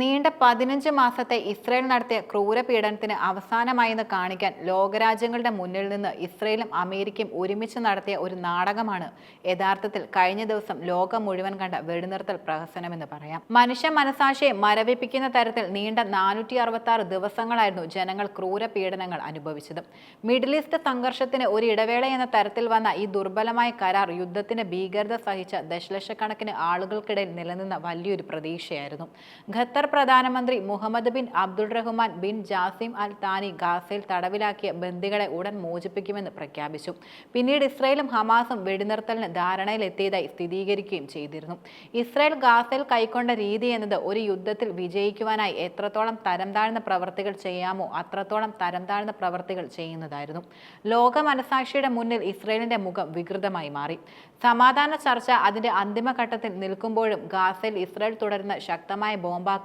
നീണ്ട പതിനഞ്ച് മാസത്തെ ഇസ്രയേൽ നടത്തിയ ക്രൂരപീഡനത്തിന് അവസാനമായെന്ന് കാണിക്കാൻ ലോകരാജ്യങ്ങളുടെ മുന്നിൽ നിന്ന് ഇസ്രയേലും അമേരിക്കയും ഒരുമിച്ച് നടത്തിയ ഒരു നാടകമാണ്. യഥാർത്ഥത്തിൽ കഴിഞ്ഞ ദിവസം ലോകം മുഴുവൻ കണ്ട വെടിനിർത്തൽ പ്രഹസനമെന്ന് പറയാം. മനുഷ്യ മനസാക്ഷിയെ മരവിപ്പിക്കുന്ന തരത്തിൽ നീണ്ട നാനൂറ്റി അറുപത്തി ദിവസങ്ങളായിരുന്നു ജനങ്ങൾ ക്രൂരപീഡനങ്ങൾ അനുഭവിച്ചത്. മിഡിൽ ഈസ്റ്റ് സംഘർഷത്തിന് ഒരു ഇടവേള എന്ന തരത്തിൽ വന്ന ഈ ദുർബലമായ കരാർ യുദ്ധത്തിന്റെ ഭീകരത സഹിച്ച ദശലക്ഷക്കണക്കിന് ആളുകൾക്കിടയിൽ നിലനിന്ന വലിയൊരു പ്രതീക്ഷയായിരുന്നു. ഖത്തർ പ്രധാനമന്ത്രി Mohammed bin Abdul Rahman bin Jassim Al Thani ഗാസയിൽ തടവിലാക്കിയ ബന്ദികളെ ഉടൻ മോചിപ്പിക്കുമെന്ന് പ്രഖ്യാപിച്ചു. പിന്നീട് ഇസ്രയേലും ഹമാസും വെടിനിർത്തലിന് ധാരണയിലെത്തിയതായി സ്ഥിരീകരിക്കുകയും ചെയ്തിരുന്നു. ഇസ്രയേൽ ഗാസയിൽ കൈക്കൊണ്ട രീതി എന്നത് ഒരു യുദ്ധത്തിൽ വിജയിക്കുവാനായി എത്രത്തോളം തരം താഴ്ന്ന പ്രവർത്തികൾ ചെയ്യാമോ അത്രത്തോളം തരം താഴ്ന്ന പ്രവർത്തികൾ ചെയ്യുന്നതായിരുന്നു. ലോക മനസാക്ഷിയുടെ മുന്നിൽ ഇസ്രയേലിന്റെ മുഖം വികൃതമായി മാറി. സമാധാന ചർച്ച അതിന്റെ അന്തിമഘട്ടത്തിൽ നിൽക്കുമ്പോഴും ഗാസയിൽ ഇസ്രയേൽ തുടരുന്ന ശക്തമായ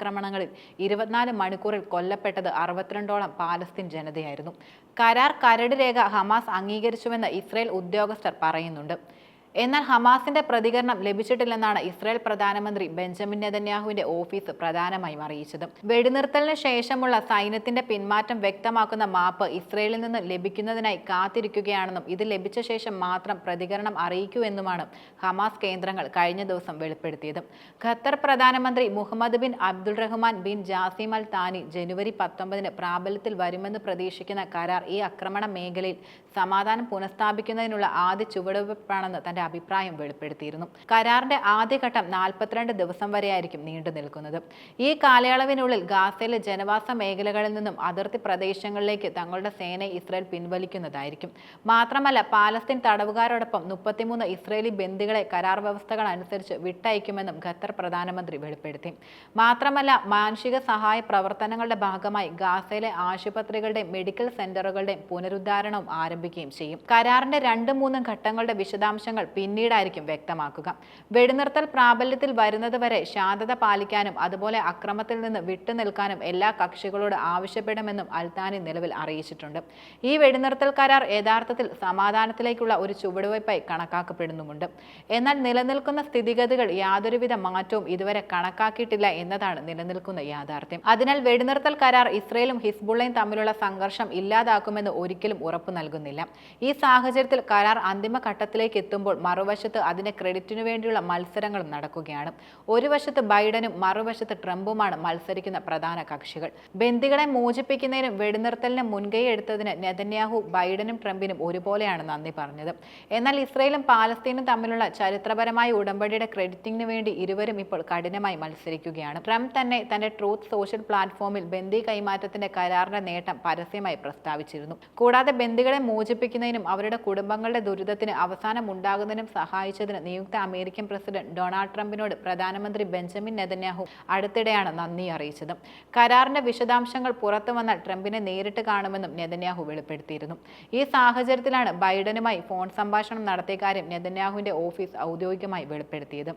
ബോംബാക്രമണങ്ങളിൽ ഇരുപത്തിനാല് മണിക്കൂറിൽ കൊല്ലപ്പെട്ടത് അറുപത്തിരണ്ടോളം പാലസ്തീൻ ജനതയായിരുന്നു. കരാർ കരട് രേഖ ഹമാസ് അംഗീകരിച്ചുവെന്ന് ഇസ്രയേൽ ഉദ്യോഗസ്ഥർ പറയുന്നുണ്ട്. എന്നാൽ ഹമാസിന്റെ പ്രതികരണം ലഭിച്ചിട്ടില്ലെന്നാണ് ഇസ്രായേൽ പ്രധാനമന്ത്രി ബെഞ്ചമിൻ നെതന്യാഹുവിന്റെ ഓഫീസ് പ്രധാനമായും അറിയിച്ചത്. വെടിനിർത്തലിന് ശേഷമുള്ള സൈന്യത്തിന്റെ പിന്മാറ്റം വ്യക്തമാക്കുന്ന മാപ്പ് ഇസ്രയേലിൽ നിന്ന് ലഭിക്കുന്നതിനായി കാത്തിരിക്കുകയാണെന്നും ഇത് ലഭിച്ച ശേഷം മാത്രം പ്രതികരണം അറിയിക്കൂ എന്നുമാണ് ഹമാസ് കേന്ദ്രങ്ങൾ കഴിഞ്ഞ ദിവസം വെളിപ്പെടുത്തിയത്. ഖത്തർ പ്രധാനമന്ത്രി Mohammed bin Abdul Rahman bin Jassim Al Thani ജനുവരി പത്തൊമ്പതിന് പ്രാബല്യത്തിൽ വരുമെന്ന് പ്രതീക്ഷിക്കുന്ന കരാർ ഈ ആക്രമണ മേഖലയിൽ സമാധാനം പുനഃസ്ഥാപിക്കുന്നതിനുള്ള ആദ്യ ചുവടുവെപ്പാണെന്ന് തന്റെ അഭിപ്രായം വെളിപ്പെടുത്തിയിരുന്നു. കരാറിന്റെ ആദ്യഘട്ടം നാൽപ്പത്തിരണ്ട് ദിവസം വരെയായിരിക്കും നീണ്ടു നിൽക്കുന്നത്. ഈ കാലയളവിനുള്ളിൽ ഗാസയിലെ ജനവാസ മേഖലകളിൽ നിന്നും അതിർത്തി പ്രദേശങ്ങളിലേക്ക് തങ്ങളുടെ സേനയെ ഇസ്രായേൽ പിൻവലിക്കുന്നതായിരിക്കും. മാത്രമല്ല പാലസ്തീൻ തടവുകാരോടൊപ്പം മുപ്പത്തിമൂന്ന് ഇസ്രയേലി ബന്ദികളെ കരാർ വ്യവസ്ഥകൾ അനുസരിച്ച് വിട്ടയക്കുമെന്നും ഖത്തർ പ്രധാനമന്ത്രി വെളിപ്പെടുത്തി. മാത്രമല്ല മാനുഷിക സഹായ പ്രവർത്തനങ്ങളുടെ ഭാഗമായി ഗാസയിലെ ആശുപത്രികളുടെയും മെഡിക്കൽ സെന്ററുകളുടെയും പുനരുദ്ധാരണവും ആരംഭിക്കുകയും ചെയ്യും. കരാറിന്റെ രണ്ട് മൂന്ന് ഘട്ടങ്ങളുടെ വിശദാംശങ്ങൾ പിന്നീടായിരിക്കും വ്യക്തമാക്കുക. വെടിനിർത്തൽ പ്രാബല്യത്തിൽ വരുന്നത് വരെ ശാന്തത പാലിക്കാനും അതുപോലെ അക്രമത്തിൽ നിന്ന് വിട്ടുനിൽക്കാനും എല്ലാ കക്ഷികളോട് ആവശ്യപ്പെടുമെന്നും അൽത്താനി നിലവിൽ അറിയിച്ചിട്ടുണ്ട്. ഈ വെടിനിർത്തൽ കരാർ യഥാർത്ഥത്തിൽ സമാധാനത്തിലേക്കുള്ള ഒരു ചുവടുവയ്പായി കണക്കാക്കപ്പെടുന്നുമുണ്ട്. എന്നാൽ നിലനിൽക്കുന്ന സ്ഥിതിഗതികൾ യാതൊരുവിധ മാറ്റവും ഇതുവരെ കണക്കാക്കിയിട്ടില്ല എന്നതാണ് നിലനിൽക്കുന്ന യാഥാർത്ഥ്യം. അതിനാൽ വെടിനിർത്തൽ കരാർ ഇസ്രയേലും ഹിസ്ബുള്ളയും തമ്മിലുള്ള സംഘർഷം ഇല്ലാതാക്കുമെന്ന് ഒരിക്കലും ഉറപ്പു നൽകുന്നില്ല. ഈ സാഹചര്യത്തിൽ കരാർ അന്തിമ ഘട്ടത്തിലേക്ക് എത്തുമ്പോൾ മറുവശത്ത് അതിന് ക്രെഡിറ്റിനു വേണ്ടിയുള്ള മത്സരങ്ങളും നടക്കുകയാണ്. ഒരു വശത്ത് ബൈഡനും മറുവശത്ത് ട്രംപുമാണ് മത്സരിക്കുന്ന പ്രധാന കക്ഷികൾ. ബന്ദികളെ മോചിപ്പിക്കുന്നതിനും വെടിനിർത്തലിന് മുൻകൈ എടുത്തതിന് നെതന്യാഹു ബൈഡനും ട്രംപിനും ഒരുപോലെയാണ് നന്ദി പറഞ്ഞത്. എന്നാൽ ഇസ്രയേലും പാലസ്തീനും തമ്മിലുള്ള ചരിത്രപരമായ ഉടമ്പടിയുടെ ക്രെഡിറ്റിംഗിന് വേണ്ടി ഇരുവരും ഇപ്പോൾ കഠിനമായി മത്സരിക്കുകയാണ്. ട്രംപ് തന്നെ തന്റെ ട്രൂത്ത് സോഷ്യൽ പ്ലാറ്റ്ഫോമിൽ ബന്ദി കൈമാറ്റത്തിന്റെ കരാറിന്റെ നേട്ടം പരസ്യമായി പ്രസ്താവിച്ചിരുന്നു. കൂടാതെ ബന്ദികളെ മോചിപ്പിക്കുന്നതിനും അവരുടെ കുടുംബങ്ങളുടെ ദുരിതത്തിന് അവസാനം ഉണ്ടാകുന്നതിനും സഹായിച്ചതിന് നിയുക്ത അമേരിക്കൻ പ്രസിഡന്റ് ഡൊണാൾഡ് ട്രംപിനോട് പ്രധാനമന്ത്രി ബെഞ്ചമിൻ നെതന്യാഹു അടുത്തിടെയാണ് നന്ദി അറിയിച്ചത്. കരാറിന്റെ വിശദാംശങ്ങൾ പുറത്തു വന്നാൽ ട്രംപിനെ നേരിട്ട് കാണുമെന്നും നെതന്യാഹു വെളിപ്പെടുത്തിയിരുന്നു. ഈ സാഹചര്യത്തിലാണ് ബൈഡനുമായി ഫോൺ സംഭാഷണം നടത്തിയ കാര്യം നെതന്യാഹുവിന്റെ ഓഫീസ് ഔദ്യോഗികമായി വെളിപ്പെടുത്തിയത്.